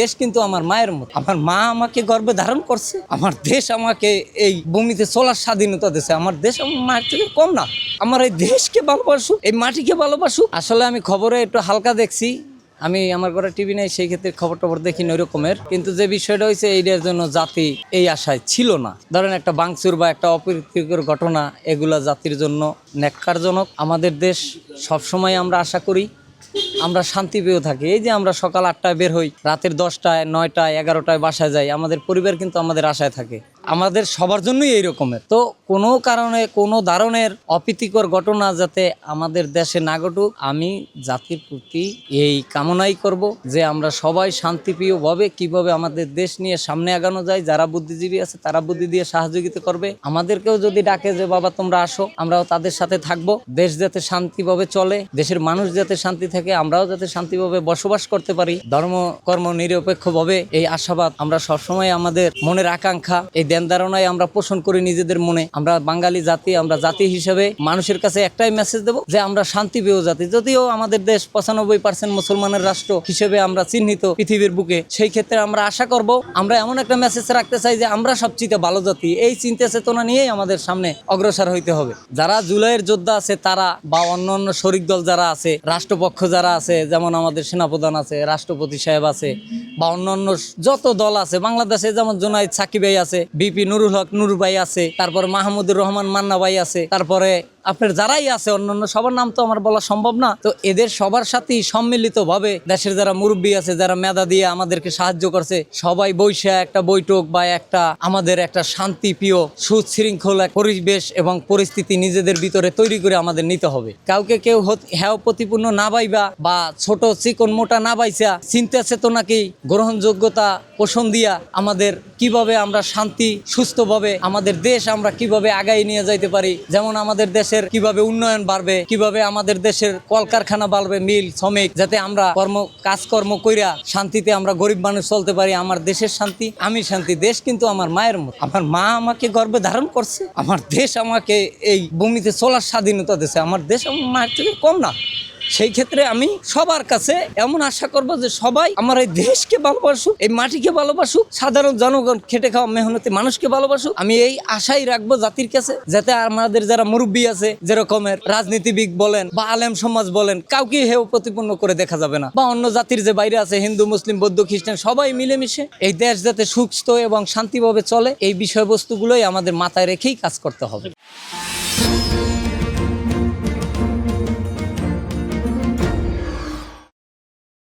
দেশ কিন্তু আমার মায়ের মতো। আমার মা আমাকে গর্বে ধারণ করছে। আমার দেশ আমাকে এই ভূমিতে চলার স্বাধীনতা দিয়েছে। আমার দেশ আমার মায়ের থেকে কম না। আমার এই দেশকে ভালোবাসুক, এই মাটিকে ভালোবাসুক। আসলে আমি খবরে একটু হালকা দেখছি। আমি আমার ঘরে টিভি নেই, সেই ক্ষেত্রে খবর টবর দেখি ওই রকমের কিন্তু যে বিষয়টা হয়েছে, এইটার জন্য জাতি এই আশায় ছিল না। ধরেন একটা বাংচুর বা একটা অপ্রীতিকর ঘটনা, এগুলা জাতির জন্য ন্যাক্কারজনক। আমাদের দেশ সবসময় আমরা আশা করি আমরা শান্তি পেয়েও থাকি। এই যে আমরা সকাল আটটায় বের হই, রাতের দশটায়, নয়টায়, এগারোটায় বাসায় যাই, আমাদের পরিবার কিন্তু আমাদের আশায় থাকে। আমাদের সবার জন্যই এই রকমের। তো কোনো কারণে, কোনো ধরনের অপ্রীতিকর ঘটনা যাতে আমাদের দেশে না ঘটুক, আমি জাতির প্রতি এই কামনাই করব যে আমরা সবাই শান্তিপ্রিয়ভাবে কীভাবে আমাদের দেশ নিয়ে সামনে আগানো যায়, যারা বুদ্ধিজীবী আছে তারা বুদ্ধি দিয়ে সহযোগিতা করবে। আমাদেরকেও যদি ডাকে যে, বাবা, তোমরা আসো, আমরাও তাদের সাথে থাকব। দেশ যাতে শান্তিভাবে চলে, দেশের মানুষ যাতে শান্তি থাকে, আমরাও যাতে শান্তিভাবে বসবাস করতে পারি। ধর্ম, কর্ম নিরপেক্ষভাবে এই আশাবাদ আমরা সবসময় আমাদের মনের আকাঙ্ক্ষা, এই ধ্যান ধারণায় আমরা পোষণ করি নিজেদের মনে। আমরা বাঙালি জাতি, আমরা জাতি হিসেবে মানুষের কাছে একটাই মেসেজ দেবো যে আমরা শান্তিপ্রিয় জাতি। যদিও আমাদের দেশ পঁচানব্বই পার্সেন্ট মুসলমানের রাষ্ট্র হিসেবে আমরা চিহ্নিত পৃথিবীর বুকে, সেই ক্ষেত্রে আমরা আশা করব, আমরা এমন একটা মেসেজ রাখতে চাই যে আমরা সবচেয়ে ভালো জাতি। এই চিন্তা চেতনা নিয়েই আমাদের সামনে অগ্রসর হইতে হবে। যারা জুলাইয়ের যোদ্ধা আছে, তারা বা অন্য অন্য শরিক দল যারা আছে, রাষ্ট্রপক্ষ যারা আছে, যেমন আমাদের সেনাপ্রধান আছে, রাষ্ট্রপতি সাহেব আছে বা অন্যান্য অন্য যত দল আছে, বাংলাদেশে যেমন জোনাইদ সাকিবাই আছে, বিপি নুরুল হক নুরুবাই আছে, তারপর মাহমুদুর রহমান মান্না ভাই আছে, তারপরে আপনার যারাই আছে, অন্যান্য সবার নাম তো আমার বলা সম্ভব না। তো এদের সবার সাথেই সম্মিলিত ভাবে দেশের যারা মুরব্বী আছে, যারা মেধা দিয়ে আমাদেরকে সাহায্য করছে, সবাই বৈশা একটা বৈঠক বা একটা আমাদের একটা শান্তি প্রিয় সুশৃঙ্খল এক পরিবেশ এবং পরিস্থিতি নিজেদের ভিতরে তৈরি করে আমাদের নিতে হবে। কাউকে কেউ হ্যাও প্রতিপূর্ণ না পাইবা বা ছোট চিকন মোটা না পাইছা চিন্তা চেতনাকে গ্রহণযোগ্যতা পোষণ দিয়া আমাদের কীভাবে আমরা শান্তি, সুস্থভাবে আমাদের দেশ আমরা কীভাবে আগাই নিয়ে যাইতে পারি, যেমন আমাদের দেশের কীভাবে উন্নয়ন বাড়বে, কীভাবে আমাদের দেশের কলকারখানা বাড়বে, মিল, শ্রমিক, যাতে আমরা কর্ম, কাজকর্ম কইরা শান্তিতে আমরা গরিব মানুষ চলতে পারি, আমার দেশের শান্তি, আমি শান্তি, দেশ কিন্তু আমার মায়ের মতো। আমার মা আমাকে গর্বে ধারণ করছে, আমার দেশ আমাকে এই ভূমিতে চলার স্বাধীনতা দিয়েছে আমার দেশ আমার মায়ের থেকে কম না। সেই ক্ষেত্রে আমি সবার কাছে এমন আশা করব যে সবাই আমার এই দেশকে ভালোবাসুক, এই মাটিকে ভালোবাসুক, সাধারণ জনগণ খেটে খাওয়া মেহনতি মানুষকে ভালোবাসুক। আমি এই আশাই রাখব জাতির কাছে, যাতে আমাদের যারা মুরব্বী আছে, যেরকমের রাজনীতিবিদ বলেন বা আলেম সমাজ বলেন, কাউকে হেও প্রতিপন্ন করে দেখা যাবে না। বা অন্য জাতির যে বাইরে আছে, হিন্দু, মুসলিম, বৌদ্ধ, খ্রিস্টান, সবাই মিলেমিশে এই দেশ যাতে সুস্থ এবং শান্তিভাবে চলে, এই বিষয়বস্তুগুলোই আমাদের মাথায় রেখেই কাজ করতে হবে।